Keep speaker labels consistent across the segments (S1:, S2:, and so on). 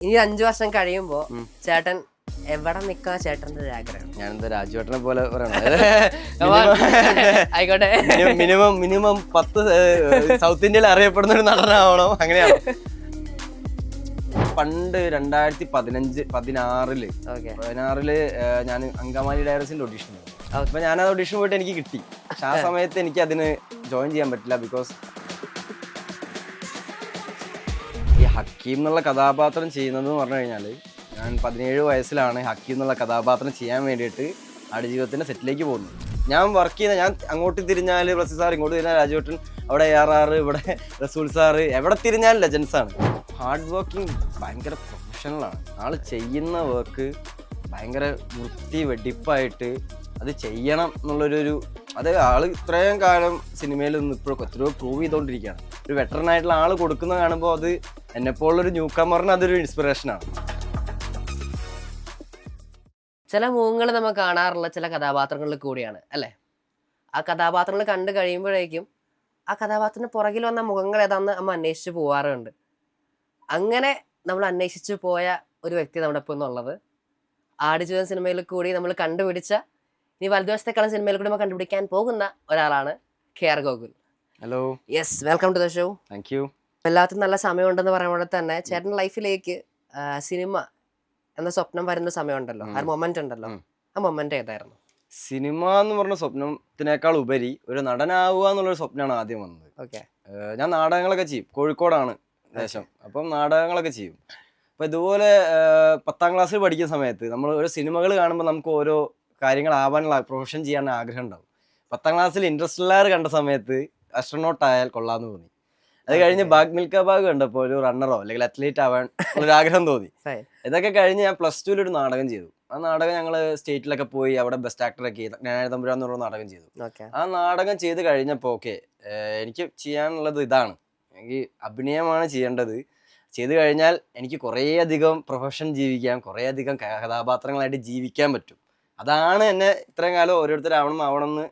S1: ഇനി അഞ്ചു വർഷം കഴിയുമ്പോ. ചേട്ടൻ എവിടെ നിക്കാ ചേട്ടന്റെ ഒരു ആഗ്രഹം?
S2: ഞാനെന്താ രാജുവേട്ടനെ പോലെ.
S1: ആയിക്കോട്ടെ.
S2: മിനിമം മിനിമം പത്ത് സൗത്ത് ഇന്ത്യയിൽ അറിയപ്പെടുന്ന ഒരു നടനാവണം. അങ്ങനെയാണ് പണ്ട് രണ്ടായിരത്തി പതിനഞ്ച് പതിനാറിൽ പതിനാറിൽ ഞാൻ അങ്കമാലി ഡയറസിന്റെ ഓഡീഷൻ. അപ്പൊ ഞാൻ ആ ഓഡീഷൻ പോയിട്ട് എനിക്ക് കിട്ടി. പക്ഷെ ആ സമയത്ത് എനിക്ക് അതിന് ജോയിൻ ചെയ്യാൻ പറ്റില്ല ബിക്കോസ് ഹക്കീം എന്നുള്ള കഥാപാത്രം ചെയ്യുന്നത് എന്ന് പറഞ്ഞു കഴിഞ്ഞാൽ ഞാൻ പതിനേഴ് വയസ്സിലാണ് ഹക്കീം എന്നുള്ള കഥാപാത്രം ചെയ്യാൻ വേണ്ടിയിട്ട് ആടുജീവിതത്തിന്റെ സെറ്റിലേക്ക് പോകുന്നത്. ഞാൻ വർക്ക് ചെയ്യുന്ന ഞാൻ അങ്ങോട്ട് തിരിഞ്ഞാൽ പ്രസി സാർ ഇങ്ങോട്ട് തിരിഞ്ഞാൽ രാജുവേട്ടൻ അവിടെ ആർ ആർ ഇവിടെ റസൂൽ സാറ് എവിടെ തിരിഞ്ഞാൽ ലെജൻസ് ആണ്. ഹാർഡ് വർക്കിംഗ് ഭയങ്കര പ്രൊഫഷണലാണ് ആൾ ചെയ്യുന്ന വർക്ക് ഭയങ്കര വൃത്തി വെടിപ്പായിട്ട് അത് ചെയ്യണം എന്നുള്ളൊരു അത് ആൾ ഇത്രയും കാലം സിനിമയിൽ നിന്ന് ഇപ്പോഴും എത്രയോ പ്രൂവ് ചെയ്തുകൊണ്ടിരിക്കുകയാണ് ഒരു വെറ്ററൻ ആയിട്ടുള്ള ആൾ കൊടുക്കുന്നത് കാണുമ്പോൾ അത് എന്നെപ്പോലുള്ളൊരു ന്യൂ കമറിന് അതൊരു ഇൻസ്പിറേഷനാണ്
S1: ചില മുഖങ്ങൾ നമ്മൾ കാണാറുള്ള ചില കഥാപാത്രങ്ങളിൽ കൂടിയാണ് അല്ലേ? ആ കഥാപാത്രങ്ങൾ കണ്ടു കഴിയുമ്പോഴേക്കും ആ കഥാപാത്രത്തിന് പുറകിൽ വന്ന മുഖങ്ങൾ ഏതാണെന്ന് നമ്മൾ അന്വേഷിച്ച് പോവാറുണ്ട്. അങ്ങനെ നമ്മൾ അന്വേഷിച്ചു പോയ ഒരു വ്യക്തി നമ്മുടെ ഒപ്പം എന്നുള്ളത് ആടുജീവൻ സിനിമയിൽ കൂടി നമ്മൾ കണ്ടുപിടിച്ച ഇനി വലതുവശത്തെക്കാളും സിനിമയിൽ കൂടി നമ്മൾ കണ്ടുപിടിക്കാൻ പോകുന്ന ഒരാളാണ് K R Gokul.
S2: Hello
S1: yes welcome to the show
S2: thank you
S1: എല്ലാത്തിനും നല്ല സമയമുണ്ടെന്ന് പറയുമ്പോൾ തന്നെ ചേട്ടൻ ലൈഫിലേക്ക് സിനിമ എന്ന സ്വപ്നം വരുന്ന സമയമുണ്ടല്ലോ. ആ. മൊമെന്റ് ഉണ്ടല്ലോ. ആ മൊമെന്റ് ഏതായിരുന്നു?
S2: സിനിമ എന്ന് പറഞ്ഞ സ്വപ്നത്തിനേക്കാൾ ഉപരി ഒരു നടനാവുക എന്നുള്ളൊരു സ്വപ്നമാണ് ആദ്യം വന്നത്.
S1: ഓക്കെ
S2: ഞാൻ നാടകങ്ങളൊക്കെ ചെയ്യും. കോഴിക്കോടാണ് ദേശം. അപ്പം നാടകങ്ങളൊക്കെ ചെയ്യും. അപ്പം ഇതുപോലെ പത്താം ക്ലാസ്സിൽ പഠിക്കുന്ന സമയത്ത് നമ്മൾ ഓരോ സിനിമകൾ കാണുമ്പോൾ നമുക്ക് ഓരോ കാര്യങ്ങൾ ആവാനുള്ള പ്രൊഫഷൻ ചെയ്യാൻ ആഗ്രഹം ഉണ്ടാവും. പത്താം ക്ലാസ്സിൽ ഇൻട്രസ്റ്റ് ഉള്ളവർ കണ്ട സമയത്ത് അസ്ട്രോനോട്ട് ആയാൽ കൊള്ളാന്ന് തോന്നി. അത് കഴിഞ്ഞ് ബാഗ് മിൽക്ക ബാഗ് കണ്ടപ്പോൾ ഒരു റണ്ണറോ അല്ലെങ്കിൽ അത്ലീറ്റ് ആവാൻ ഒരു ആഗ്രഹം തോന്നി. ഇതൊക്കെ കഴിഞ്ഞ് ഞാൻ പ്ലസ് ടുവിൽ ഒരു നാടകം ചെയ്തു. ആ നാടകം ഞങ്ങൾ സ്റ്റേറ്റിലൊക്കെ പോയി അവിടെ ബെസ്റ്റ് ആക്ടറൊക്കെ ചെയ്തു ജ്ഞാന തമ്പുരാൻ എന്ന് പറഞ്ഞ നാടകം ചെയ്തു. ആ നാടകം ചെയ്ത് കഴിഞ്ഞപ്പോൾ ഓക്കെ എനിക്ക് ചെയ്യാനുള്ളത് ഇതാണ്. എനിക്ക് അഭിനയമാണ് ചെയ്യേണ്ടത്. ചെയ്തു കഴിഞ്ഞാൽ എനിക്ക് കുറേയധികം പ്രൊഫഷൻ ജീവിക്കാം കുറേയധികം അധികം കഥാപാത്രങ്ങളായിട്ട് ജീവിക്കാൻ പറ്റും. അതാണ് എന്നെ ഇത്രയും കാലം ഓരോരുത്തരാവണം ആവണം എന്ന്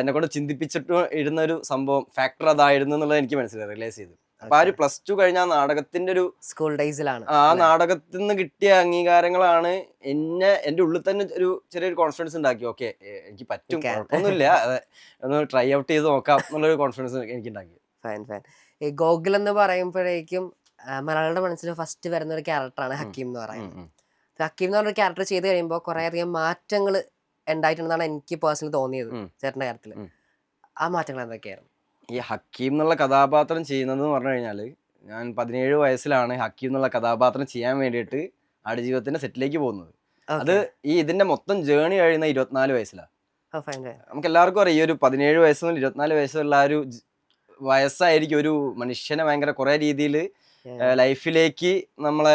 S2: എന്നെ കൊണ്ട് ചിന്തിപ്പിച്ചിട്ട് ഇരുന്ന ഒരു സംഭവം ഫാക്ടർ അതായിരുന്നു എന്നുള്ളത് എനിക്ക് മനസ്സിലായി റിയലൈസ് ചെയ്തു. അപ്പൊ ആ ഒരു പ്ലസ് ടു കഴിഞ്ഞ ആ നാടകത്തിന്റെ ഒരു
S1: സ്കൂൾ ഡേയ്സിലാണ്
S2: ആ നാടകത്തിൽ നിന്ന് കിട്ടിയ അംഗീകാരങ്ങളാണ് എന്നെ എന്റെ ഉള്ളിൽ തന്നെ ഒരു ചെറിയൊരു കോൺഫിഡൻസ് ഉണ്ടാക്കി. ഓക്കെ എനിക്ക് പറ്റും
S1: ഒന്നുമില്ല
S2: കുഴപ്പമൊന്നുമില്ല. ഒന്ന് ട്രൈ ഔട്ട് ചെയ്ത് നോക്കാം എന്നുള്ളൊരു കോൺഫിഡൻസ് എനിക്ക് ഉണ്ടാക്കി.
S1: ഫൈൻ ഫൈൻ ഈ ഗോകുൽ എന്ന് പറയുമ്പോഴേക്കും മലയാളിയുടെ മനസ്സിൽ ഫസ്റ്റ് വരുന്ന ഒരു ക്യാരക്ടറാണ് ഹക്കീം എന്ന് പറയുന്നത്. ഹക്കീം എന്ന് പറഞ്ഞ ക്യാരക്ടർ ചെയ്ത് കഴിയുമ്പോൾ കുറെ അധികം മാറ്റങ്ങൾ ഉണ്ടായിട്ടുണ്ടെന്നാണ് എനിക്ക് പേഴ്സണലി തോന്നിയത്. ചേട്ടന്റെ കാര്യത്തിൽ ആ മാറ്റങ്ങൾ എന്തൊക്കെയായിരുന്നു?
S2: ഈ ഹക്കീം എന്നുള്ള കഥാപാത്രം ചെയ്യുന്നത് എന്ന് പറഞ്ഞു കഴിഞ്ഞാൽ ഞാൻ പതിനേഴ് വയസ്സിലാണ് ഹക്കീം എന്നുള്ള കഥാപാത്രം ചെയ്യാൻ വേണ്ടിയിട്ട് ആടുജീവിതത്തിന്റെ സെറ്റിലേക്ക് പോകുന്നത്. അത് ഈ ഇതിന്റെ മൊത്തം ജേണി കഴിയുന്ന ഇരുപത്തിനാല് വയസ്സിലാണ് നമുക്ക് എല്ലാവർക്കും അറിയാം ഈ ഒരു പതിനേഴ് വയസ്സ് മുതൽ ഇരുപത്തിനാല് വയസ്സുള്ള ആ ഒരു വയസ്സായിരിക്കും ഒരു മനുഷ്യനെ ഭയങ്കര കുറെ രീതിയിൽ ലൈഫിലേക്ക് നമ്മളെ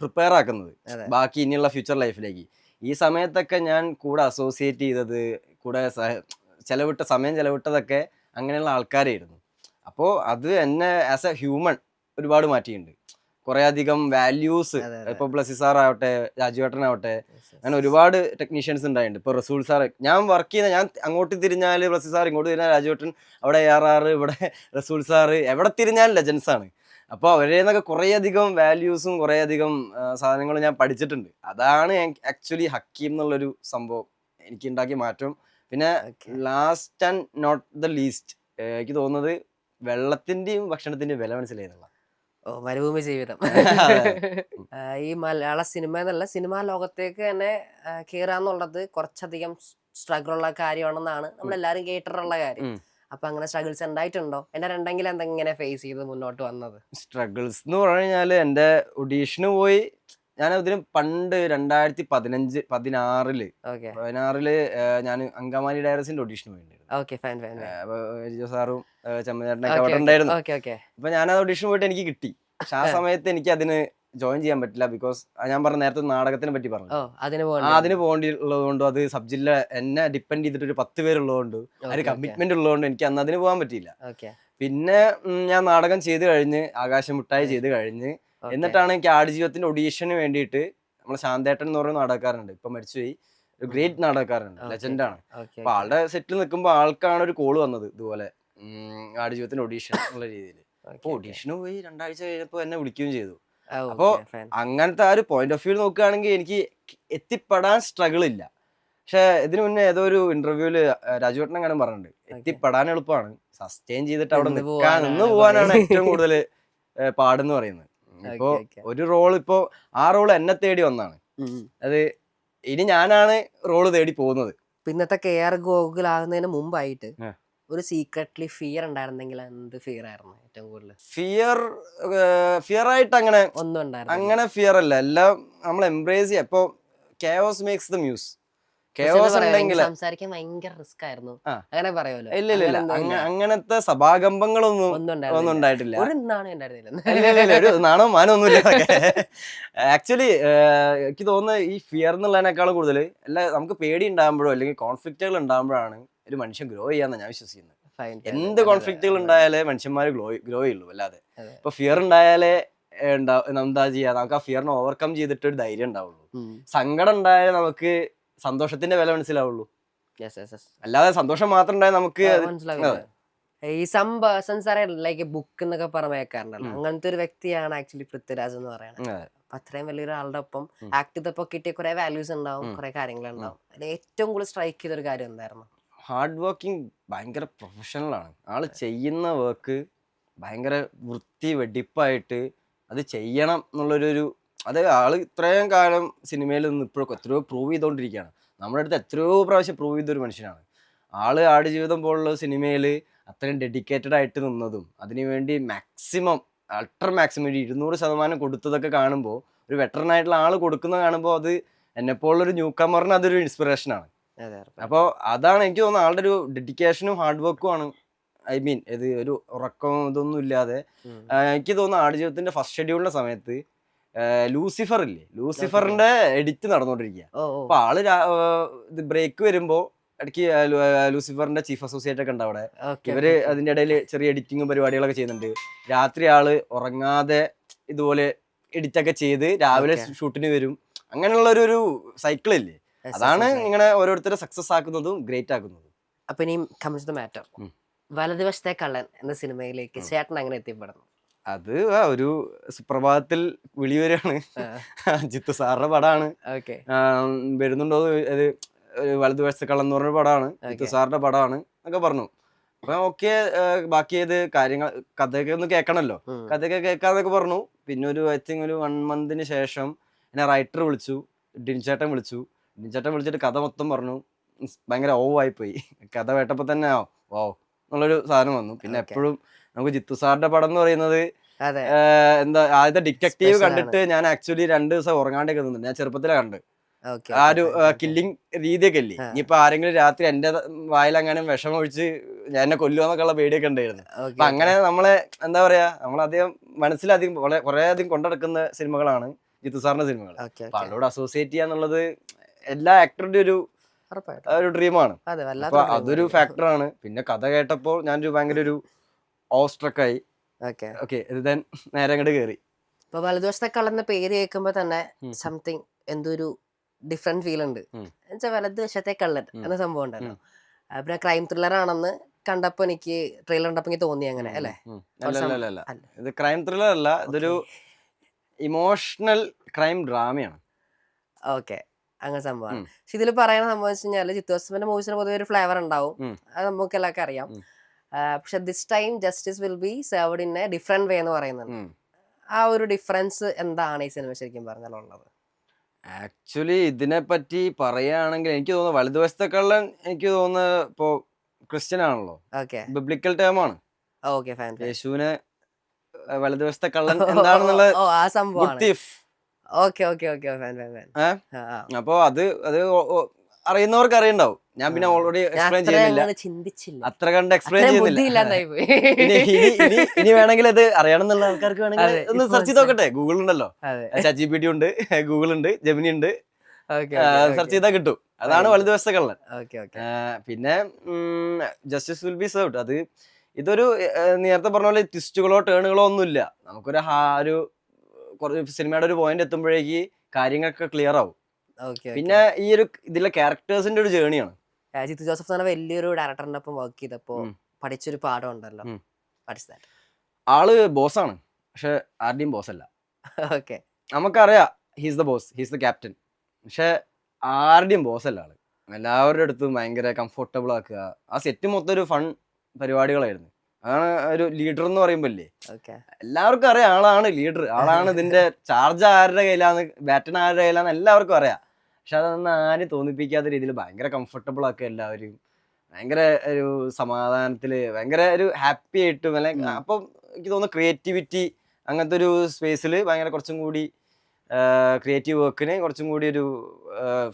S2: പ്രിപ്പയർ ആക്കുന്നത്. ബാക്കി ഇനിയുള്ള ഫ്യൂച്ചർ ലൈഫിലേക്ക് ഈ സമയത്തൊക്കെ ഞാൻ കൂടെ അസോസിയേറ്റ് ചെയ്തത് കൂടെ ചെലവിട്ട സമയം ചെലവിട്ടതൊക്കെ അങ്ങനെയുള്ള ആൾക്കാരായിരുന്നു. അപ്പോൾ അത് എന്നെ ആസ് എ ഹ്യൂമൺ ഒരുപാട് മാറ്റിയിട്ടുണ്ട്. കുറേ അധികം വാല്യൂസ്. ഇപ്പോൾ പ്ലസ് സാർ ആവട്ടെ രാജുവേട്ടനാവട്ടെ അങ്ങനെ ഒരുപാട് ടെക്നീഷ്യൻസ് ഉണ്ടായിട്ടുണ്ട്. ഇപ്പോൾ റസൂൽ സാർ ഞാൻ വർക്ക് ചെയ്യുന്ന ഞാൻ അങ്ങോട്ട് തിരിഞ്ഞാൽ പ്ലസ് സാർ ഇങ്ങോട്ട് തിരിഞ്ഞാൽ രാജുവേട്ടൻ അവിടെ എ ആർ ആർ ഇവിടെ റസൂൽ സാർ എവിടെ തിരിഞ്ഞാലും ലെജൻസ് ആണ്. അപ്പോൾ അവരുടെ നിന്നൊക്കെ കുറേയധികം വാല്യൂസും കുറേയധികം സാധനങ്ങളും ഞാൻ പഠിച്ചിട്ടുണ്ട്. അതാണ് ആക്ച്വലി ഹക്കീം എന്നുള്ളൊരു സംഭവം എനിക്ക് ഉണ്ടാക്കിയ മാറ്റം. പിന്നെ last and not the least എനിക്ക് തോന്നുന്നത് വെള്ളത്തിന്റെയും ഭക്ഷണത്തിന്റെയും വില മനസ്സിലായിരുന്നില്ല
S1: ഓ മരുഭൂമി ജീവിതം. ഈ മലയാള സിനിമ എന്നല്ല സിനിമാ ലോകത്തേക്ക് തന്നെ കയറാന്നുള്ളത് കുറച്ചധികം സ്ട്രഗിൾ ഉള്ള കാര്യമാണെന്നാണ് നമ്മളെല്ലാരും കേട്ടിട്ടുള്ള കാര്യം. അപ്പൊ അങ്ങനെ സ്ട്രഗിൾസ് ഉണ്ടായിട്ടുണ്ടോ? എന്നെ രണ്ടെങ്കിലും എന്തെങ്ങനെ ഫേസ് ചെയ്ത് മുന്നോട്ട് വന്നത്?
S2: സ്ട്രഗിൾസ് എന്ന് പറഞ്ഞു കഴിഞ്ഞാൽ എന്റെ ഒഡീഷന് പോയി. ഞാൻ അതിന് പണ്ട് രണ്ടായിരത്തി പതിനഞ്ച് പതിനാറിൽ
S1: ഓക്കെ
S2: പതിനാറിൽ ഞാൻ അങ്കമാലി ഡയറസിന്റെ ഒഡീഷന് പോയിട്ടുണ്ടായിരുന്നു
S1: ഓക്കെ ഫൈൻ ഫൈൻ
S2: സാറും ചമ്മചേട്ടനൊക്കെ അവിടെ ഉണ്ടായിരുന്നു.
S1: ഓക്കെ ഓക്കെ
S2: അപ്പൊ ഞാൻ ആ ഓഡീഷൻ പോയിട്ട് എനിക്ക് കിട്ടി. പക്ഷെ ആ സമയത്ത് എനിക്ക് അതിന് ജോയിൻ ചെയ്യാൻ പറ്റില്ല ബിക്കോസ് ഞാൻ പറഞ്ഞ നേരത്തെ നാടകത്തിനെ പറ്റി പറഞ്ഞു.
S1: അതിന്
S2: അതിന് പോകേണ്ടിയുള്ളത് കൊണ്ടും അത് സബ് ജില്ല എന്നെ ഡിപ്പെൻഡ് ചെയ്തിട്ട് ഒരു പത്ത് പേരുള്ളതുകൊണ്ട് ഒരു കമ്മിറ്റ്മെന്റ് ഉള്ളതുകൊണ്ട് എനിക്ക് അന്ന് അതിന് പോകാൻ പറ്റിയില്ല. പിന്നെ ഞാൻ നാടകം ചെയ്ത് കഴിഞ്ഞ് ആകാശം മുട്ടായി ചെയ്ത് കഴിഞ്ഞ് എന്നിട്ടാണ് എനിക്ക് ആടുജീവിതത്തിന്റെ ഒഡീഷന് വേണ്ടിയിട്ട് നമ്മളെ ശാന്തേട്ടൻ എന്ന് പറയുന്ന നാടകക്കാരുണ്ട് ഇപ്പൊ മരിച്ചുപോയി. ഒരു ഗ്രേറ്റ് നാടകക്കാരുണ്ട് ലെജൻഡ്
S1: ആണ്.
S2: അപ്പൊ ആളുടെ സെറ്റിൽ നിൽക്കുമ്പോൾ ആൾക്കാണ് ഒരു കോൾ വന്നത് ഇതുപോലെ ആട് ആടുജീവിതത്തിന്റെ ഒഡീഷൻ എന്നുള്ള രീതിയിൽ അപ്പൊ ഒഡീഷന് പോയി രണ്ടാഴ്ച കഴിഞ്ഞപ്പോൾ എന്നെ വിളിക്കുകയും ചെയ്തു. അപ്പോ അങ്ങനത്തെ ആ ഒരു പോയിന്റ് ഓഫ് വ്യൂ നോക്കുകയാണെങ്കിൽ എനിക്ക് എത്തിപ്പെടാൻ സ്ട്രഗിൾ ഇല്ല. പക്ഷെ ഇതിനു മുന്നേ ഏതോ ഒരു ഇന്റർവ്യൂൽ രാജുവേട്ടൻ അങ്ങനെ പറഞ്ഞിട്ടുണ്ട്. എത്തിപ്പെടാൻ എളുപ്പമാണ്. സസ്റ്റെയിൻ ചെയ്തിട്ട് അവിടെ
S1: നിന്ന്
S2: നിൽക്കാൻ നിന്ന് പോകാനാണ് ഏറ്റവും കൂടുതൽ പാടെന്ന് പറയുന്നത്. ഇപ്പോ ഒരു റോൾ ഇപ്പോ ആ റോൾ എന്നെ തേടി വന്നാണ്. അത് ഇനി ഞാനാണ് റോൾ തേടി പോകുന്നത്.
S1: പിന്നത്തെ കെ ഗോകുൽ ആകുന്നതിന് മുമ്പായിട്ട്. ഒരു സീക്രട്ട്ലി ഫിയർ ഉണ്ടായിരുന്നെങ്കിൽ എന്ത് ഫിയർ ആയിരുന്നു ഏറ്റവും കൂടുതൽ?
S2: ഫിയർ ഫിയർ ആയിട്ട് അങ്ങനെ
S1: ഒന്നും ഉണ്ടായിരുന്നു
S2: അങ്ങനെ ഫിയർ അല്ല. എല്ലാം നമ്മൾ എംബ്രേസ് ചെയ്യാം. ഇപ്പൊ കേസ് മേക്സ് ദ മ്യൂസ്
S1: സംസാരിക്കാൻ ഭയങ്കര റിസ്ക് ആയിരുന്നു. അങ്ങനെ പറയുമല്ലോ.
S2: ഇല്ല ഇല്ല അങ്ങനത്തെ സഭാകമ്പങ്ങളൊന്നും
S1: ഒന്നും
S2: ഉണ്ടായിട്ടില്ല.
S1: ഒരു നാണം ഉണ്ടായിരുന്നില്ല.
S2: ഒരു നാണോ മാനോ ഒന്നുമില്ല. ആക്ച്വലി എനിക്ക് തോന്നുന്നത് ഈ ഫിയർ എന്നുള്ളതിനേക്കാൾ കൂടുതൽ അല്ല നമുക്ക് പേടി ഉണ്ടാകുമ്പോഴോ അല്ലെങ്കിൽ കോൺഫ്ലിക്റ്റുകൾ ഉണ്ടാകുമ്പോഴാണ് ഒരു മനുഷ്യൻ ഗ്രോ ചെയ്യാന്ന് ഞാൻ വിശ്വസിക്കുന്നത്. എന്ത് കോൺഫ്ലിക്റ്റുകൾ ഉണ്ടായാലേ മനുഷ്യന്മാർ ഗ്രോ ഗ്രോ ചെയ്യുള്ളൂ അല്ലാതെ. ഇപ്പൊ ഫിയർ ഉണ്ടായാലേ എന്താ ചെയ്യാ? നമുക്ക് ആ ഫിയറിനെ ഓവർകം ചെയ്തിട്ട് ഒരു ധൈര്യം ഉണ്ടാവുള്ളൂ. സങ്കടം ഉണ്ടായാലേ നമുക്ക് സന്തോഷത്തിന്റെ വില മനസ്സിലാവുള്ളൂ. അല്ലാതെ സന്തോഷം മാത്രം ഉണ്ടായാൽ നമുക്ക്.
S1: ഈ സം പേഴ്സൺസ് ലൈക്ക് ബുക്ക് എന്നൊക്കെ പറഞ്ഞ കേൾക്കാറുണ്ടല്ലോ അങ്ങനത്തെ ഒരു വ്യക്തിയാണ് ആക്ച്വലി പൃഥ്വിരാജ് എന്ന് പറയുന്നത്. അപ്പൊ അത്രയും വലിയൊരാളുടെ ഒപ്പം ആക്ട് ചെയ്തപ്പോ കിട്ടിയ കുറെ വാല്യൂസ് ഉണ്ടാവും. കുറെ കാര്യങ്ങളുണ്ടാവും. അതിൽ ഏറ്റവും കൂടുതൽ സ്ട്രൈക്ക് ചെയ്ത ഒരു കാര്യം എന്തായിരുന്നു?
S2: ഹാർഡ് വർക്കിംഗ് ഭയങ്കര പ്രൊഫഷണലാണ് ആൾ ചെയ്യുന്ന വർക്ക് ഭയങ്കര വൃത്തി വെടിപ്പായിട്ട് അത് ചെയ്യണം എന്നുള്ളൊരു അത് ആൾ ഇത്രയും കാലം സിനിമയിൽ നിന്ന് ഇപ്പോഴൊക്കെ എത്രയോ പ്രൂവ് ചെയ്തുകൊണ്ടിരിക്കുകയാണ് നമ്മുടെ അടുത്ത് എത്രയോ പ്രാവശ്യം പ്രൂവ് ചെയ്തൊരു മനുഷ്യനാണ്. ആൾ ആടുജീവിതം പോലുള്ള സിനിമയിൽ അത്രയും ഡെഡിക്കേറ്റഡ് ആയിട്ട് നിന്നതും അതിനുവേണ്ടി മാക്സിമം അൾട്ര മാക്സിമം ഒരു ഇരുന്നൂറ് ശതമാനം കൊടുത്തതൊക്കെ കാണുമ്പോൾ ഒരു വെറ്ററൻ ആയിട്ടുള്ള ആൾ കൊടുക്കുന്നത് കാണുമ്പോൾ അത് എന്നെപ്പോലുള്ളൊരു ന്യൂ കമറിന് അതൊരു ഇൻസ്പിറേഷനാണ് അപ്പോൾ അതാണ് എനിക്ക് തോന്നുന്നത് ആളുടെ ഒരു ഡെഡിക്കേഷനും ഹാർഡ് വർക്കും ആണ്. ഐ മീൻ ഇത് ഒരു ഉറക്കം ഇതൊന്നും ഇല്ലാതെ. എനിക്ക് തോന്നുന്നു ആടുജീവിതത്തിന്റെ ഫസ്റ്റ് ഷെഡ്യൂളിന്റെ സമയത്ത് ലൂസിഫർ ഇല്ലേ? ലൂസിഫറിന്റെ എഡിറ്റ് നടന്നുകൊണ്ടിരിക്കുക അപ്പൊ ആൾ ബ്രേക്ക് വരുമ്പോ ഇടയ്ക്ക് ലൂസിഫറിന്റെ ചീഫ് അസോസിയേറ്റ് ഒക്കെ ഉണ്ട് അവിടെ ഇവർ അതിന്റെ ഇടയിൽ ചെറിയ എഡിറ്റിങ്ങും പരിപാടികളൊക്കെ ചെയ്യുന്നുണ്ട്. രാത്രി ആൾ ഉറങ്ങാതെ ഇതുപോലെ എഡിറ്റ് ഒക്കെ ചെയ്ത് രാവിലെ ഷൂട്ടിന് വരും. അങ്ങനെയുള്ള ഒരു ഒരു സൈക്കിൾ ഇല്ലേ? അതാണ് ഇങ്ങനെ ഓരോരുത്തരെ സക്സസ് ആക്കുന്നതും ഗ്രേറ്റ് ആക്കുന്നതും.
S1: അപ്പൊ ഇനിയും കമ്മിസ് ദ മാറ്റർ. വലതുവശത്തെ കള്ളൻ എന്ന സിനിമയിലേക്ക്. ചേട്ടൻ അങ്ങനെ എത്തിപ്പെടുന്നു.
S2: അത് ഒരു സുപ്രഭാതത്തിൽ വിളി വരികയാണ് ജിത്തു സാറിന്റെ പടമാണ് വരുന്നുണ്ടോ അത് വലതുവശത്തെ കള്ളൻ കള്ളം എന്ന് പറഞ്ഞ പടമാണ് ജിത്തു സാറിന്റെ പടമാണ് എന്നൊക്കെ പറഞ്ഞു. അപ്പൊ ഓക്കെ ബാക്കി ഏത് കാര്യങ്ങൾ കഥയൊക്കെ ഒന്ന് കേൾക്കണല്ലോ. കഥയൊക്കെ കേൾക്കാന്നൊക്കെ പറഞ്ഞു. പിന്നെ ഒരു ഐ തിങ്ക് ഒരു വൺ മന്തിന് ശേഷം എന്നെ റൈറ്റർ വിളിച്ചു ഡിൻചേട്ടൻ വിളിച്ചു. ഡിൻചേട്ടൻ വിളിച്ചിട്ട് കഥ മൊത്തം പറഞ്ഞു. ഭയങ്കര ഓ പോയി കഥ കേട്ടപ്പോ തന്നെ ഓ ഓ എന്നുള്ളൊരു സാധനം വന്നു. പിന്നെ എപ്പോഴും നമുക്ക് ജിത്തു സാറിന്റെ പടം എന്ന് പറയുന്നത് എന്താ ആദ്യത്തെ ഡിറ്റക്റ്റീവ് കണ്ടിട്ട് ഞാൻ ആക്ച്വലി രണ്ട് ദിവസം ഉറങ്ങാണ്ടൊക്കെ നിന്നിട്ടുണ്ട്. ഞാൻ ചെറുപ്പത്തിലെ കണ്ട്. ആ ഒരു കില്ലിങ് രീതിയൊക്കെ ഇല്ലേ? ഇനിയിപ്പോ ആരെങ്കിലും രാത്രി എന്റെ വായിലെങ്ങാനും വിഷം ഒഴിച്ച് ഞാൻ എന്നെ കൊല്ലുമെന്നൊക്കെ ഉള്ള പേടിയൊക്കെ ഉണ്ടായിരുന്നു. അപ്പൊ അങ്ങനെ നമ്മളെ എന്താ പറയാ നമ്മളധികം മനസ്സിലധികം വളരെ കുറെ അധികം കൊണ്ടെടുക്കുന്ന സിനിമകളാണ് ജിത്തു സാറിന്റെ സിനിമകൾ. അപ്പൊ അവരോട് അസോസിയേറ്റ് ചെയ്യാന്നുള്ളത് എല്ലാ ആക്ടറിന്റെ ഒരു ഒരു ഡ്രീമാണ് അപ്പൊ അതൊരു ഫാക്ടറാണ് പിന്നെ കഥ കേട്ടപ്പോൾ ഞാനൊരു ഭയങ്കര ഒരു ഓസ്ട്രക്കായി
S1: ഓക്കെ.
S2: then നേരെ അങ്ങോട്ട് കയറി
S1: ഇപ്പൊ വലതുവശത്തെ കളർന്ന പേര് കേൾക്കുമ്പോ തന്നെ സംതിങ് എന്തോ ഒരു ഡിഫറെന്റ് ഫീൽ ഉണ്ട്. എന്നുവെച്ചാൽ വലതുവശത്തെ കള്ളൻ എന്ന സംഭവം ഉണ്ടല്ലോ. പിന്നെ ക്രൈം ത്രില്ലർ ആണെന്ന് കണ്ടപ്പോ എനിക്ക് ട്രെയിലർ കണ്ടപ്പോ എനിക്ക് തോന്നി അങ്ങനെ അല്ല.
S2: ഇത് ക്രൈം ത്രില്ലർ അല്ല ഇതൊരു ഇമോഷണൽ ക്രൈം ഡ്രാമയാണ്
S1: ഓക്കെ. അങ്ങനെ സംഭവമാണ്. പക്ഷെ ഇതിൽ പറയുന്ന സംഭവം വെച്ച് കഴിഞ്ഞാൽ ജിത്തോസ്മന്റെ മൂവീസിന് പൊതുവെ ഒരു ഫ്ലേവർ ഉണ്ടാവും. അത് നമുക്ക് എല്ലാവർക്കും അറിയാം. പക്ഷെ this time justice will be served in a different way എന്ന് പറയുന്നുണ്ട്. ആ ഒരു ഡിഫറൻസ് എന്താണ് ഈ സിനിമ ശരിക്കും പറഞ്ഞാലുള്ളത്?
S2: ആക്ച്വലി ഇതിനെ പറ്റി പറയുകയാണെങ്കിൽ എനിക്ക് തോന്നുന്നു വലതുവശത്തെ കള്ളൻ എനിക്ക് തോന്നുന്നത് ഇപ്പോ ക്രിസ്ത്യൻ ആണല്ലോ. ബിബ്ലിക്കൽ ടേം ആണ്. യേശുവിനെ വലതുവശത്തെ കള്ളൻ എന്താണെന്നുള്ള
S1: ഓക്കെ?
S2: അപ്പൊ അത് അത് അറിയുന്നവർക്ക് അറിയണ്ടാവും. ഞാൻ പിന്നെ ഓൾറെഡി എക്സ്പ്ലെയിൻ ചെയ്യുന്നില്ല. അത്ര കണ്ട് എക്സ്പ്ലെയിൻ ചെയ്യുന്നില്ല. ഇനി വേണമെങ്കിൽ അത് അറിയണം എന്നുള്ള ആൾക്കാർക്ക് വേണമെങ്കിൽ ഒന്ന് സെർച്ച് ചെയ്ത് നോക്കട്ടെ. ഗൂഗിൾ ഉണ്ടല്ലോ. ചാറ്റ് ജി പി ടി ഉണ്ട് ഗൂഗിൾ ഉണ്ട്. ജെമിനി ഉണ്ട് സെർച്ച് ചെയ്താൽ കിട്ടും. അതാണ് വലതു കള്ളൻ.
S1: ഓക്കെ
S2: പിന്നെ ജസ്റ്റിസ് വിൽ ബി സെർവ്ഡ് അത് ഇതൊരു നേരത്തെ പറഞ്ഞ പോലെ ട്വിസ്റ്റുകളോ ടേണുകളോ ഒന്നുമില്ല. നമുക്കൊരു ഹാ- ഒരു കുറച്ച് സിനിമയുടെ ഒരു പോയിന്റ് എത്തുമ്പോഴേക്ക് കാര്യങ്ങളൊക്കെ ക്ലിയർ ആവും. പിന്നെ ഈ ഒരു ഇതിലെ ക്യാരക്ടേഴ്സിന്റെ ഒരു ജേണിയാണ്
S1: ജിത്തു ജോസഫ് വലിയൊരു ഡയറക്ടറിന്റെ ഒപ്പം വർക്ക് ചെയ്തപ്പോ. പഠിച്ചൊരു പാഠം ഉണ്ടല്ലോ.
S2: ആൾ ബോസാണ് പക്ഷെ ആരുടെയും ബോസ് അല്ല.
S1: ഓക്കെ
S2: നമുക്കറിയാം he's the boss he's the captain പക്ഷെ ആരുടെയും ബോസ് അല്ല ആൾ. എല്ലാവരുടെ അടുത്തും ഭയങ്കര കംഫർട്ടബിൾ ആക്കുക. ആ സെറ്റ് മൊത്തം ഒരു ഫൺ പരിപാടികളായിരുന്നു. അതാണ് ഒരു ലീഡർ എന്ന്
S1: പറയുമ്പോല്ലേ?
S2: എല്ലാവർക്കും അറിയാം ആളാണ് ലീഡർ ആളാണ് ഇതിന്റെ ചാർജ് ആരുടെ കയ്യിലാന്ന് ബാറ്റൺ ആരുടെ കയ്യിലാന്ന് എല്ലാവർക്കും അറിയാം. പക്ഷെ അതൊന്നും ആരും തോന്നിപ്പിക്കാത്ത രീതിയിൽ ഭയങ്കര കംഫർട്ടബിൾ ആക്കുക എല്ലാവരും. ഭയങ്കര ഒരു സമാധാനത്തിൽ ഭയങ്കര ഒരു ഹാപ്പി ആയിട്ട്. അപ്പം എനിക്ക് തോന്നുന്നു ക്രിയേറ്റിവിറ്റി അങ്ങനത്തെ ഒരു സ്പേസിൽ ഭയങ്കര കുറച്ചും കൂടി ക്രിയേറ്റീവ് വർക്കിന് കുറച്ചും കൂടി ഒരു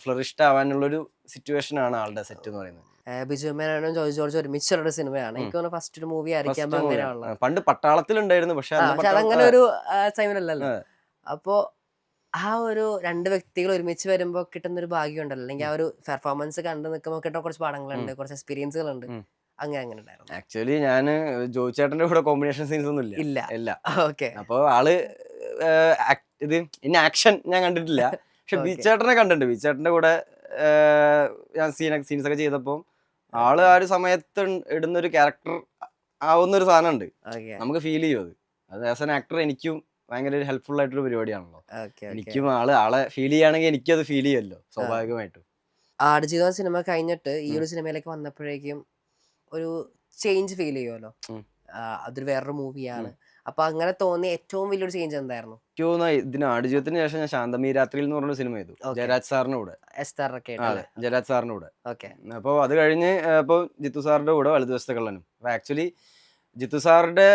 S2: ഫ്ലറിഷ്ഡ് ആവാനുള്ളൊരു സിറ്റുവേഷൻ ആണ് ആളുടെ സെറ്റ് എന്ന് പറയുന്നത്.
S1: ബിജു മേനോനും ജോർജ് ജോർജ് ഒരുമിച്ചുള്ള ഒരു സിനിമയാണ് എനിക്ക് തോന്നുന്നു ഫസ്റ്റ് ഒരു മൂവി ആയിരിക്കാൻ അങ്ങനെയുള്ള
S2: പണ്ട് പട്ടാളത്തിലുണ്ടായിരുന്നു പക്ഷെ
S1: അതങ്ങനെ ഒരു ടൈമിലല്ലല്ലോ. അപ്പോ ആ ഒരു രണ്ട് വ്യക്തികൾ ഒരുമിച്ച് വരുമ്പോൾ കിട്ടുന്ന ഒരു ഭാഗ്യം ഉണ്ടല്ലോ അല്ലെങ്കിൽ ആ ഒരു പെർഫോമൻസ് കണ്ടു നിൽക്കുമ്പോൾ കിട്ടുന്ന കുറച്ച് പാഠങ്ങളുണ്ട് കുറച്ച് എക്സ്പീരിയൻസുകളുണ്ട്
S2: ഉണ്ട്
S1: അങ്ങനെ അങ്ങനെ ഉണ്ടായിരുന്നു.
S2: ആക്ച്വലി ഞാൻ ജോയി ചേട്ടന്റെ കൂടെ കോമ്പിനേഷൻ സീൻസ് ഒന്നും ഇല്ല.
S1: ഇല്ല.
S2: ഇല്ല.
S1: ഓക്കെ
S2: അപ്പൊ ആൾ ഇത് ഇനി ആക്ഷൻ ഞാൻ കണ്ടിട്ടില്ല. പക്ഷെ. ബിച്ചേട്ടനെ കണ്ടിട്ടുണ്ട്. ബിച്ചേട്ടന്റെ കൂടെ ഞാൻ സീൻ സീൻസ് ഒക്കെ ചെയ്തപ്പോൾ ആൾ ആ ഒരു സമയത്ത് ഇടുന്ന ഒരു ക്യാരക്ടർ ആവുന്ന ഒരു സാധനം ഉണ്ട് നമുക്ക് ഫീൽ ചെയ്യും അത്. അത് ആസ് എൻ ആക്ടർ എനിക്കും ഭയങ്കര ഒരു ഹെൽപ്ഫുൾ ആയിട്ടൊരു പരിപാടിയാണല്ലോ. എനിക്കും ആൾ ആളെ ഫീൽ ചെയ്യുകയാണെങ്കിൽ എനിക്കത് ഫീൽ ചെയ്യുമല്ലോ സ്വാഭാവികമായിട്ടും.
S1: ആടുജീവിതം സിനിമ കഴിഞ്ഞിട്ട് ഈ ഒരു സിനിമയിലേക്ക് വന്നപ്പോഴേക്കും ഒരു ചേഞ്ച് ഫീൽ ചെയ്യുമല്ലോ. അതൊരു വേറൊരു മൂവിയാണ് അപ്പൊ അങ്ങനെ തോന്നിയ ഏറ്റവും വലിയൊരു ചേഞ്ച് എന്തായിരുന്നു?
S2: എനിക്ക് തോന്നുന്നു ഇതിന് ആടുജീവിതത്തിന് ശേഷം ഞാൻ ശാന്തമീ രാത്രിയിൽ എന്ന് പറഞ്ഞ സിനിമ ചെയ്തു.
S1: Okay.
S2: ജയരാജ് സാറിന്റെ കൂടെ.
S1: എസ്തറൊക്കെ
S2: അതെ ജയരാജ് സാറിന്റെ കൂടെ.
S1: ഓക്കെ.
S2: അപ്പോൾ അത് കഴിഞ്ഞ് അപ്പോൾ ജിത്തു സാറിന്റെ കൂടെ വലതുവശത്തെ കള്ളനും. ആക്ച്വലി ജിത്തു സാറിന്റെ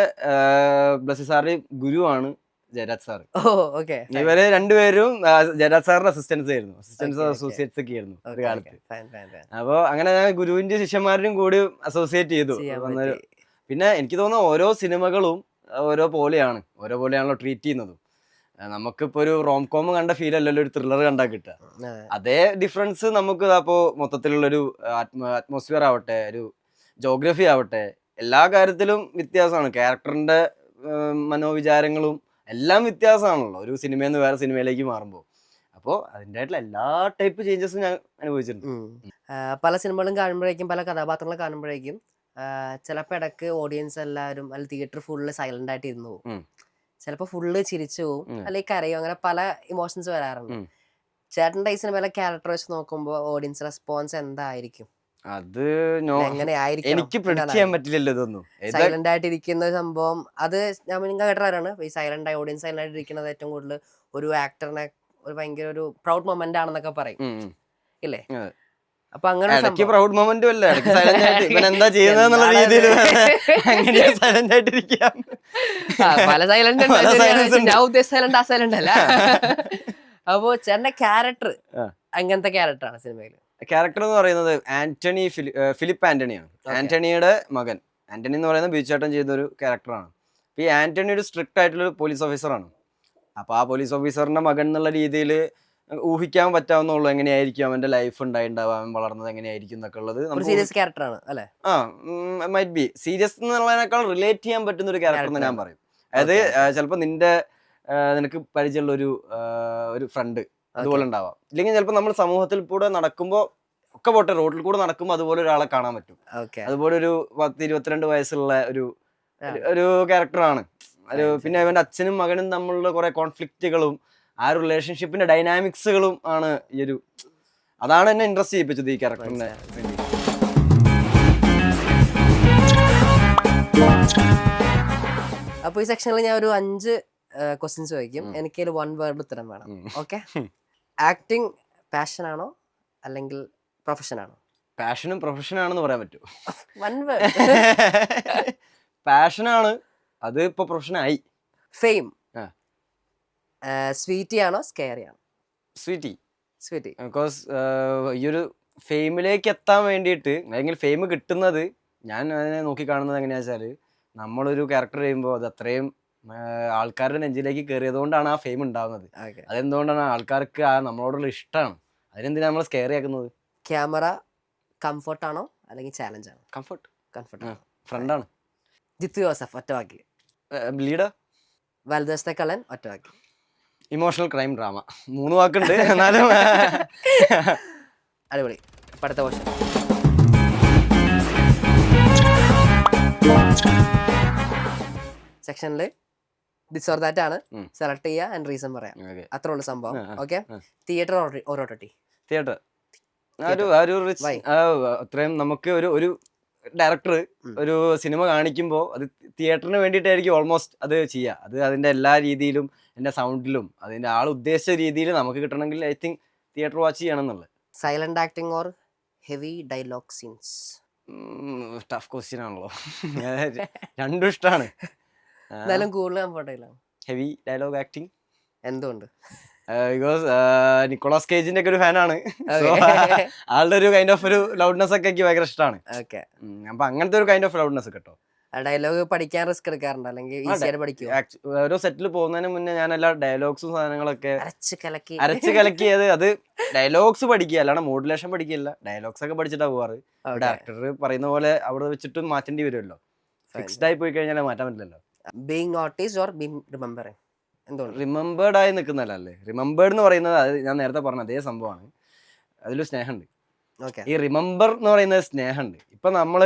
S2: ബ്ലസി സാറിന്റെ ഗുരുവാണ് ജയരാജ് സാർ
S1: ഓ ഓക്കെ.
S2: ഇവർ രണ്ടുപേരും ആ, ജയരാജ് സാറിന്റെ അസിസ്റ്റൻസ് ആയിരുന്നു. Assistance
S1: Okay, okay.
S2: അസോസിയേറ്റ്സ് ഒക്കെ ആയിരുന്നു ഒരു കാലത്ത്. അപ്പോൾ അങ്ങനെ ഞാൻ ഗുരുവിന്റെ ശിഷ്യന്മാരും കൂടി അസോസിയേറ്റ് ചെയ്തു.
S1: ചെയ്യാൻ
S2: വന്നൊരു-
S1: പറ്റി.
S2: പിന്നെ എനിക്ക് തോന്നുന്നു ഓരോ സിനിമകളും ഓരോ പോലെയാണ്. ഓരോ പോലെയാണല്ലോ ട്രീറ്റ് ചെയ്യുന്നതും. നമുക്കിപ്പോ ഒരു റോം കോം കണ്ട ഫീൽ അല്ലല്ലോ ഒരു ത്രില്ലർ കണ്ടാ കിട്ടുക.
S1: അതേ
S2: ഡിഫറൻസ് നമുക്ക് അപ്പോ മൊത്തത്തിലുള്ള ഒരു അറ്റ്മോസ്ഫിയർ ആവട്ടെ ഒരു ജോഗ്രഫി ആവട്ടെ എല്ലാ കാര്യത്തിലും വ്യത്യാസമാണ്. ക്യാരക്ടറിന്റെ മനോവിചാരങ്ങളും എല്ലാം വ്യത്യാസമാണല്ലോ. ഒരു സിനിമയിൽ നിന്ന് വേറെ സിനിമയിലേക്ക് മാറുമ്പോൾ അപ്പോൾ അതിന്റെതായിട്ടുള്ള എല്ലാ ടൈപ്പ് ചേഞ്ചസും ഞാൻ അനുഭവിച്ചിട്ടുണ്ട്.
S1: പല സിനിമകളും കാണുമ്പോഴേക്കും പല കഥാപാത്രങ്ങൾ കാണുമ്പോഴേക്കും ചിലപ്പോൾ ഇടയ്ക്ക് ഓഡിയൻസ് എല്ലാവരും അല്ല തിയേറ്റർ ഫുള്ള് സൈലന്റ് ആയിട്ട് ഇരുന്നു പോകും
S2: ചിലപ്പോ
S1: ചിലപ്പോൾ ഫുള്ള് ചിരിച്ചു പോകും അല്ലെങ്കിൽ കരയോ. അങ്ങനെ പല ഇമോഷൻസ് വരാറുണ്ട്. ചേട്ടന്റെ ഈ സിനിമയിലെ ക്യാരക്ടർ വെച്ച് നോക്കുമ്പോൾ ഓഡിയൻസ് റെസ്പോൺസ് എന്തായിരിക്കും?
S2: അത് എനിക്ക് ചെയ്യാൻ പറ്റില്ലല്ലോ ഇതൊന്നും.
S1: സൈലന്റ് ആയിട്ട് ഇരിക്കുന്ന സംഭവം. അത് ഞാൻ നിങ്ങൾ കേട്ടവരാണ് ഈ സൈലന്റ് ആയി ഓഡിയൻസ് സൈലന്റ് ആയിട്ട് ഇരിക്കുന്നത് ഏറ്റവും കൂടുതൽ ഒരു ആക്ടറിനെ ഒരു ഭയങ്കര ഒരു പ്രൗഡ് മൊമെന്റ് ആണെന്നൊക്കെ പറയും. ഇല്ലേ. അപ്പൊ അങ്ങനെ
S2: ഇടയ്ക്ക് പ്രൗഡ് മൊമെന്റും അല്ല ഇടയ്ക്ക് സൈലന്റ് ആയിട്ട് ഇവൻ എന്താ ചെയ്യുന്നതെന്നുള്ള രീതിയിൽ അങ്ങനെ സൈലന്റ് ആയിട്ടിരിക്കാം.
S1: പല സൈലന്റ്
S2: പല silence ഉണ്ട്.
S1: ഞാൻ ഉദ്ദേശിച്ച സൈലന്റ് ആ സൈലന്റ് അല്ല. അപ്പോ ചേട്ടന്റെ ക്യാരക്ടർ അങ്ങനത്തെ ക്യാരക്ടർ ആണ് സിനിമയിൽ
S2: ക്യാരക്ടർ എന്ന് പറയുന്നത് ആന്റണി ഫിലിപ്പ് ആന്റണിയാണ്. ആന്റണിയുടെ മകൻ. ആന്റണി എന്ന് പറയുന്നത് ബീച്ചേട്ടൻ ചെയ്ത ഒരു ക്യാരക്ടറാണ് ഈ ആന്റണി ഒരു സ്ട്രിക്റ്റ് ആയിട്ടുള്ള പോലീസ് ഓഫീസറാണ് അപ്പൊ ആ പോലീസ് ഓഫീസറിന്റെ മകൻ എന്നുള്ള രീതിയിൽ ഊഹിക്കാൻ പറ്റാവുന്നുള്ളൂ എങ്ങനെയായിരിക്കും അവന്റെ ലൈഫ് ഉണ്ടായിണ്ടാവുക അവൻ വളർന്നത് എങ്ങനെയായിരിക്കും എന്നൊക്കെ ഉള്ളത്.
S1: സീരിയസ് ക്യാരക്ടറാണ് അല്ലേ?
S2: ആ മൈറ്റ് ബി സീരിയസ് എന്നുള്ളതിനേക്കാൾ റിലേറ്റ് ചെയ്യാൻ പറ്റുന്ന ഒരു ക്യാരക്ടർ എന്ന് ഞാൻ പറയും. അതായത്. ചിലപ്പോൾ നിന്റെ നിനക്ക് പരിചയമുള്ള ഒരു ഒരു ഫ്രണ്ട് അതുപോലെ ഉണ്ടാവാം. ഇല്ലെങ്കിൽ ചിലപ്പോൾ നമ്മൾ സമൂഹത്തിൽ കൂടെ നടക്കുമ്പോൾ ഒക്കെ പോട്ടെ റോഡിൽ കൂടെ നടക്കുമ്പോൾ അതുപോലെ ഒരാളെ കാണാൻ പറ്റും. അതുപോലെ ഒരു പത്ത് ഇരുപത്തിരണ്ട് വയസ്സുള്ള ഒരു ഒരു- ഒരു ക്യാരക്ടറാണ് ഒരു പിന്നെ അവന്റെ അച്ഛനും മകനും തമ്മിലുള്ള കുറെ കോൺഫ്ലിക്റ്റുകളും ആ ഒരു റിലേഷൻഷിപ്പിന്റെ ഡൈനാമിക്സുകളും ആണ് ഈ ഒരു അതാണ് എന്നെ ഇൻട്രസ്റ്റ് ചെയ്യിപ്പിച്ചത് ഈ ക്യാരക്ടറിനെ വേണ്ടി
S1: അപ്പൊ ഈ സെക്ഷനിൽ ഞാൻ ഒരു അഞ്ച് ക്വസ്റ്റ്യൻസ് ചോദിക്കും. എനിക്ക് വൺ വേർഡ് ഉത്തരം വേണം. ഓക്കെ ആക്ടിങ് പാഷൻ ആണോ അല്ലെങ്കിൽ പ്രൊഫഷൻ ആണോ?
S2: പാഷനും പ്രൊഫഷൻ ആണെന്ന് പറയാൻ പറ്റുമോ
S1: വൺ വേർഡ്
S2: പാഷനാണ് അത് ഇപ്പൊ പ്രൊഫഷനായി
S1: ഫെയിം. സ്വീറ്റി ആണോ സ്കെയറി ആണോ?
S2: സ്വീറ്റി.
S1: സ്വീറ്റി.
S2: ബിക്കോസ് ഈ ഒരു ഫെയിമിലേക്ക് എത്താൻ വേണ്ടിയിട്ട് അല്ലെങ്കിൽ ഫെയിം കിട്ടുന്നത് ഞാൻ അതിനെ നോക്കിക്കാണുന്നത് എങ്ങനെയാ വെച്ചാൽ നമ്മളൊരു ക്യാരക്ടർ ചെയ്യുമ്പോൾ അത് അത്രയും ആൾക്കാരുടെ നെഞ്ചിലേക്ക് കയറിയതുകൊണ്ടാണ് ആ ഫെയിം ഉണ്ടാകുന്നത് അതെന്തുകൊണ്ടാണ് ആൾക്കാർക്ക് ആ നമ്മളോടുള്ള ഇഷ്ടമാണ്? അതിനെന്തിനാ നമ്മൾ സ്കെയർ ആക്കുന്നത്?
S1: ക്യാമറ കംഫർട്ട് ആണോ? അല്ലെങ്കിൽ ചാലഞ്ച് ആണോ?
S2: കംഫർട്ട്
S1: കംഫർട്ട്
S2: ഫ്രണ്ട് ഫ്രണ്ടാണ്
S1: ജിത്തു ജോസഫ് ഒറ്റവാക്കി
S2: ലീഡർ
S1: വലതുവശത്തെ കള്ളൻ ഒറ്റ വാക്കിൽ
S2: ഇമോഷണൽ ക്രൈം ഡ്രാമ മൂന്ന് വാക്കുണ്ട്. എന്നാലും
S1: അടിപൊളി. അടുത്ത ക്വസ്റ്റ്യൻ സെക്ഷനിൽ ദിസ് ഓർ ദാറ്റ് ആണ്. സെലക്ട് ചെയ്യുക ആൻഡ് റീസൺ പറയാം. അത്ര ഉള്ള സംഭവം. ഓക്കെ? തിയേറ്റർ ഓരോട്ടി
S2: തിയേറ്റർ അത്രയും നമുക്ക് ഒരു ഒരു ഡയറക്ടർ ഒരു സിനിമ കാണിക്കുമ്പോൾ അത് തിയേറ്ററിന് വേണ്ടിയിട്ടായിരിക്കും ഓൾമോസ്റ്റ് അത് ചെയ്യുക അത് അതിന്റെ എല്ലാ രീതിയിലും എന്റെ സൗണ്ടിലും അതിന്റെ ആൾ ഉദ്ദേശിച്ച രീതിയിൽ നമുക്ക് കിട്ടണമെങ്കിൽ ഐ തിങ്ക് തിയേറ്റർ വാച്ച് ചെയ്യണം എന്നുള്ളത്
S1: silent acting or heavy dialogue scenes
S2: tough question ആണല്ലോ. രണ്ടും ഇഷ്ടമാണ്
S1: എന്നാലും കൂടുതൽ കംഫർട്ടബിൾ
S2: ഹെവി ഡയലോഗ് ആക്ടിങ്
S1: എന്തുകൊണ്ട്?
S2: ബിക്കോസ് നിക്കോളാസ് കേജിന്റെ ഒക്കെ ഒരു ഫാനാണ്. ആളുടെ ഒരു കൈൻഡ് ഓഫ് ഒരു ലൗഡ്നെസ് ഒക്കെ എനിക്ക് ഭയങ്കര ഇഷ്ടമാണ്
S1: ഓക്കെ
S2: അപ്പൊ അങ്ങനത്തെ ഒരു കൈൻഡ് ഓഫ് ലൗഡ്നെസ് കേട്ടോ
S1: ഡയലോഗ് പഠിക്കാൻ റിസ്ക് എടുക്കാറുണ്ട്. അല്ലെങ്കിൽ
S2: Actu- ഓരോ സെറ്റിൽ പോകുന്നതിന് മുന്നേ ഞാൻ എല്ലാ ഡയലോഗ്സും സാധനങ്ങളൊക്കെ
S1: അരച്ച് കലക്കി.
S2: അരച്ച് കലക്കിയത് അത് ഡയലോഗ്സ് പഠിക്കുക. അല്ലാണ്ട് മോഡുലേഷൻ പഠിക്കില്ല. ഡയലോഗ്സ് ഒക്കെ പഠിച്ചിട്ടാ പോവാറ്. ഡയറക്ടർ പറയുന്ന പോലെ അവിടെ വെച്ചിട്ടും മാറ്റേണ്ടി വരുമല്ലോ. ഫിക്സ്ഡ് ആയി പോയി കഴിഞ്ഞാൽ മാറ്റാൻ പറ്റില്ലല്ലോ.
S1: Being notice or being remembering എന്തോ
S2: റിമെമ്പേർഡ് ആയി നിൽക്കുന്നതല്ലേ? റിമെമ്പേർഡ് എന്ന് പറയുന്നത് അത് ഞാൻ നേരത്തെ പറഞ്ഞ അതേ സംഭവമാണ്. അതിലൊരു സ്നേഹമുണ്ട്. ഈ റിമെമ്പർ എന്ന് പറയുന്നത് സ്നേഹമുണ്ട്. ഇപ്പൊ നമ്മൾ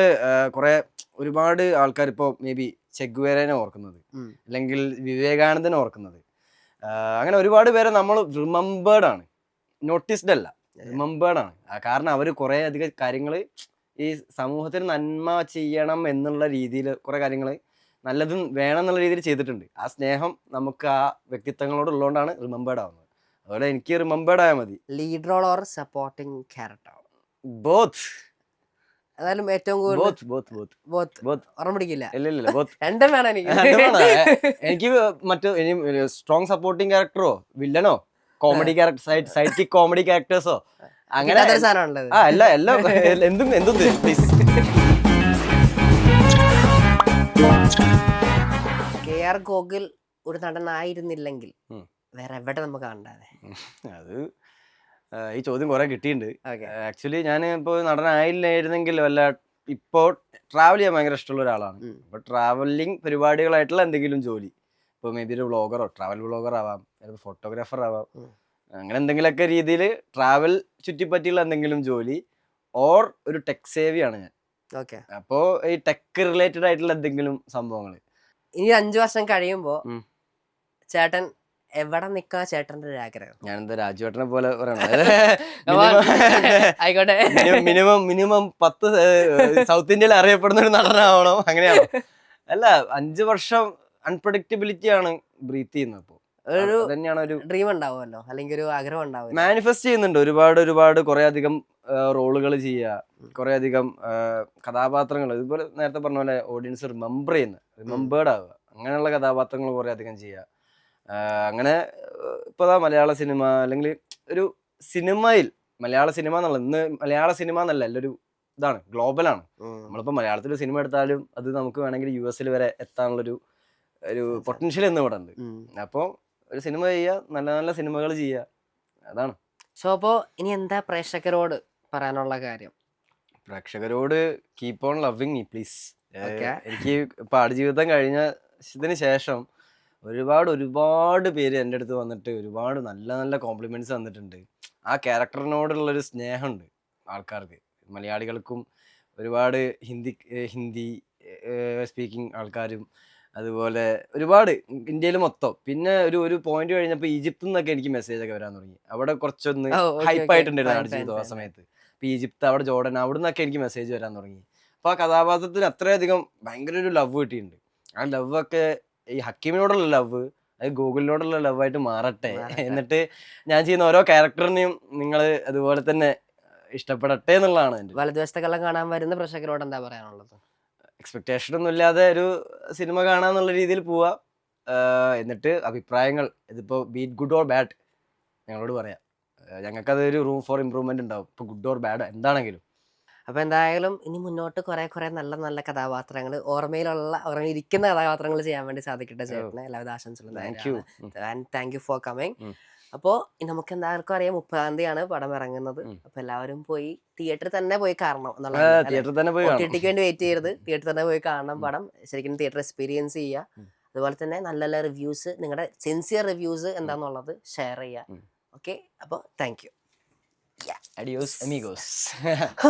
S2: കുറെ ഒരുപാട് ആൾക്കാർ ഇപ്പോൾ മേ ബി ചെഗ്വേരനെ ഓർക്കുന്നത്. അല്ലെങ്കിൽ വിവേകാനന്ദനെ ഓർക്കുന്നത്. അങ്ങനെ ഒരുപാട് പേരെ നമ്മൾ റിമെമ്പേർഡ് ആണ്. നോട്ടീസ്ഡ് അല്ല. റിമെമ്പേർഡ് ആണ്. കാരണം അവർ കുറെ അധികം കാര്യങ്ങൾ ഈ സമൂഹത്തിന് നന്മ ചെയ്യണം എന്നുള്ള രീതിയിൽ കുറെ കാര്യങ്ങൾ നല്ലതും വേണം എന്നുള്ള രീതിയിൽ ചെയ്തിട്ടുണ്ട്. ആ സ്നേഹം നമുക്ക് ആ വ്യക്തിത്വങ്ങളോട് ഉള്ളതുകൊണ്ടാണ് റിമെമ്പേർഡ് ആവുന്നത്. അതുപോലെ എനിക്ക് റിമെമ്പേർഡ് ആയാൽ മതി.
S1: Lead role or supporting character
S2: both.
S1: അതായാലും ഏറ്റവും കൂടുതൽ ഓർമ്മ പിടിക്കില്ല. രണ്ടും വേണം എനിക്ക്.
S2: എനിക്ക് മറ്റു ഇനി സ്ട്രോങ് സപ്പോർട്ടിങ് ക്യാരക്ടറോ വില്ലനോ? Comedy character side side kick comedy ക്യാരക്ടേഴ്സോ അങ്ങനെ ആ അല്ല എല്ലാം എന്തും എന്തും പ്ലീസ്
S1: കെ ആർ ഗോകുൽ ഒരു നടനായിരുന്നില്ലെങ്കിൽ. വേറെ എവിടെ നമുക്ക് കണ്ടാതെ
S2: അത് ഈ ചോദ്യം കുറെ കിട്ടിയിട്ടുണ്ട്. ആക്ച്വലി ഞാൻ ഇപ്പോൾ നടനായില്ലായിരുന്നെങ്കിൽ വല്ല ഇപ്പോൾ ട്രാവൽ ചെയ്യാൻ ഭയങ്കര ഇഷ്ടമുള്ള ഒരാളാണ്. അപ്പോൾ ട്രാവലിംഗ് പരിപാടികളായിട്ടുള്ള എന്തെങ്കിലും ജോലി. ഇപ്പോൾ മേ ബി ഒരു വ്ളോഗറോ ട്രാവൽ വ്ളോഗർ ആവാം ചിലപ്പോൾ ഫോട്ടോഗ്രാഫർ ആവാം. അങ്ങനെ എന്തെങ്കിലുമൊക്കെ രീതിയിൽ ട്രാവൽ ചുറ്റിപ്പറ്റിയുള്ള എന്തെങ്കിലും ജോലി ഓർ ഒരു ടെക് സേവിയാണ് ഞാൻ.
S1: ഓക്കെ.
S2: അപ്പോൾ ഈ ടെക് റിലേറ്റഡ് ആയിട്ടുള്ള എന്തെങ്കിലും സംഭവങ്ങൾ
S1: ഇനി അഞ്ചു വർഷം
S2: കഴിയുമ്പോൾ.
S1: ചേട്ടൻ എവിടെ നിക്കാ ചേട്ടന്റെ ഒരു ആഗ്രഹം?
S2: ഞാനെന്താ രാജുവേട്ടനെ പോലെ പറയണം.
S1: ആയിക്കോട്ടെ.
S2: മിനിമം മിനിമം പത്ത് സൗത്ത് ഇന്ത്യയിൽ അറിയപ്പെടുന്ന ഒരു നടനാവണം. അങ്ങനെയാണ്? അല്ല അഞ്ചു വർഷം അൺപ്രഡിക്റ്റബിലിറ്റി ആണ് ബ്രീത്ത് ചെയ്യുന്നത് അപ്പോൾ
S1: ഒരു
S2: തന്നെയാണ് ഒരു
S1: ഡ്രീം ഉണ്ടാവുമല്ലോ? അല്ലെങ്കിൽ ഒരു ആഗ്രഹം ഉണ്ടാവും
S2: മാനിഫെസ്റ്റ് ചെയ്യുന്നുണ്ട്. ഒരുപാട് ഒരുപാട് കുറെ അധികം റോളുകൾ ചെയ്യുക. കുറെ അധികം കഥാപാത്രങ്ങൾ. ഇതുപോലെ നേരത്തെ പറഞ്ഞ പോലെ ഓഡിയൻസ് റിമെമ്പർ ചെയ്യുന്ന റിമെമ്പേർഡ് ആവുക. അങ്ങനെയുള്ള കഥാപാത്രങ്ങൾ കുറെ അധികം ചെയ്യുക. അങ്ങനെ ഇപ്പോൾ മലയാള സിനിമ അല്ലെങ്കിൽ ഒരു സിനിമയിൽ മലയാള സിനിമ എന്നുള്ളത് ഇന്ന് മലയാള സിനിമ എന്നല്ല ഒരു ഇതാണ് ഗ്ലോബലാണ് നമ്മളിപ്പോൾ മലയാളത്തിൽ സിനിമ എടുത്താലും അത് നമുക്ക് വേണമെങ്കിൽ യു എസിൽ വരെ എത്താനുള്ളൊരു ഒരു പൊട്ടൻഷ്യൽ ഇന്ന് ഇവിടെ ഉണ്ട്. അപ്പോൾ ഒരു സിനിമ ചെയ്യുക നല്ല നല്ല സിനിമകൾ ചെയ്യുക അതാണ്.
S1: സോ അപ്പോ ഇനി എന്താ പ്രേക്ഷകരോട് പറയാനുള്ള കാര്യം?
S2: പ്രേക്ഷകരോട് keep on loving me please എനിക്ക് പാഠജീവിതം കഴിഞ്ഞതിന് ശേഷം ഒരുപാട് ഒരുപാട് പേര് എന്റെ അടുത്ത് വന്നിട്ട് ഒരുപാട് നല്ല നല്ല കോംപ്ലിമെന്റ്സ് തന്നിട്ടുണ്ട്. ആ ക്യാരക്ടറിനോടുള്ള ഒരു സ്നേഹമുണ്ട് ആൾക്കാർക്ക്. മലയാളികൾക്കും ഒരുപാട് ഹിന്ദി ഹിന്ദി സ്പീക്കിംഗ് ആൾക്കാരും അതുപോലെ ഒരുപാട് ഇന്ത്യയിൽ മൊത്തം. പിന്നെ ഒരു ഒരു പോയിന്റ് കഴിഞ്ഞപ്പോൾ ഈജിപ്തിൽ നിന്നൊക്കെ എനിക്ക് മെസ്സേജ് ഒക്കെ വരാൻ തുടങ്ങി. അവിടെ കുറച്ചൊന്ന്
S1: ഓ, ചെയ്തു
S2: ആ സമയത്ത്. ഇപ്പൊ ഈജിപ്ത് അവിടെ ജോർഡൻ അവിടെ നിന്നൊക്കെ എനിക്ക് മെസ്സേജ് വരാൻ തുടങ്ങി. അപ്പോൾ ആ കഥാപാത്രത്തിന് അത്രയധികം ഭയങ്കര ഒരു ലവ് കിട്ടിയിട്ടുണ്ട്. ആ ലവ് ഒക്കെ ഈ ഹക്കീമിനോടുള്ള ലവ് അത് ഗൂഗിളിനോടുള്ള ലവ് ആയിട്ട് മാറട്ടെ. എന്നിട്ട് ഞാൻ ചെയ്യുന്ന ഓരോ ക്യാരക്ടറിനെയും നിങ്ങൾ അതുപോലെ തന്നെ ഇഷ്ടപ്പെടട്ടെ എന്നുള്ളതാണ് എന്റെ
S1: വലതുവശത്തെ കള്ളം കാണാൻ വരുന്ന പ്രേക്ഷകരോട് എന്താ പറയാനുള്ളത്?
S2: എക്സ്പെക്ടേഷൻ ഒന്നും ഇല്ലാതെ ഒരു സിനിമ കാണാന്നുള്ള രീതിയിൽ പോവാ. എന്നിട്ട് അഭിപ്രായങ്ങൾ ഇതിപ്പോ ബീറ്റ് ഗുഡ് ഓർ ബാഡ് ഞങ്ങളോട് പറയാം. ഞങ്ങൾക്കതൊരു ഞങ്ങൾക്കത് റൂം ഫോർ ഇമ്പ്രൂവ്മെന്റ് ഉണ്ടാവും. ഇപ്പൊ ഗുഡ് ഓർ ബാഡ് എന്താണെങ്കിലും.
S1: അപ്പൊ എന്തായാലും ഇനി മുന്നോട്ട് കുറേ കുറേ നല്ല നല്ല കഥാപാത്രങ്ങൾ ഓർമ്മയിലുള്ള ഓർമ്മയിലിരിക്കുന്ന കഥാപാത്രങ്ങൾ ചെയ്യാൻ വേണ്ടി സാധിക്കട്ടെ ചേട്ടന്. എല്ലാവിധ ആശംസകളും
S2: thank you
S1: and thank you for coming അപ്പോൾ നമുക്ക് എല്ലാവർക്കും അറിയാം മുപ്പതാം തീയതിയാണ് പടം ഇറങ്ങുന്നത്. അപ്പോൾ എല്ലാവരും പോയി തിയേറ്ററിൽ തന്നെ പോയി കാണണം ടിക്ക് വേണ്ടി വെയിറ്റ് ചെയ്യരുത്. തിയേറ്ററിൽ തന്നെ പോയി കാണണം പടം. ശരിക്കും തിയേറ്റർ എക്സ്പീരിയൻസ് ചെയ്യുക അതുപോലെ തന്നെ നല്ല നല്ല റിവ്യൂസ് നിങ്ങളുടെ സിൻസിയർ റിവ്യൂസ് എന്താണെന്നുള്ളത് ഷെയർ ചെയ്യുക. ഓക്കെ അപ്പോൾ താങ്ക് യു
S2: അഡിയോസ് അമീഗോസ്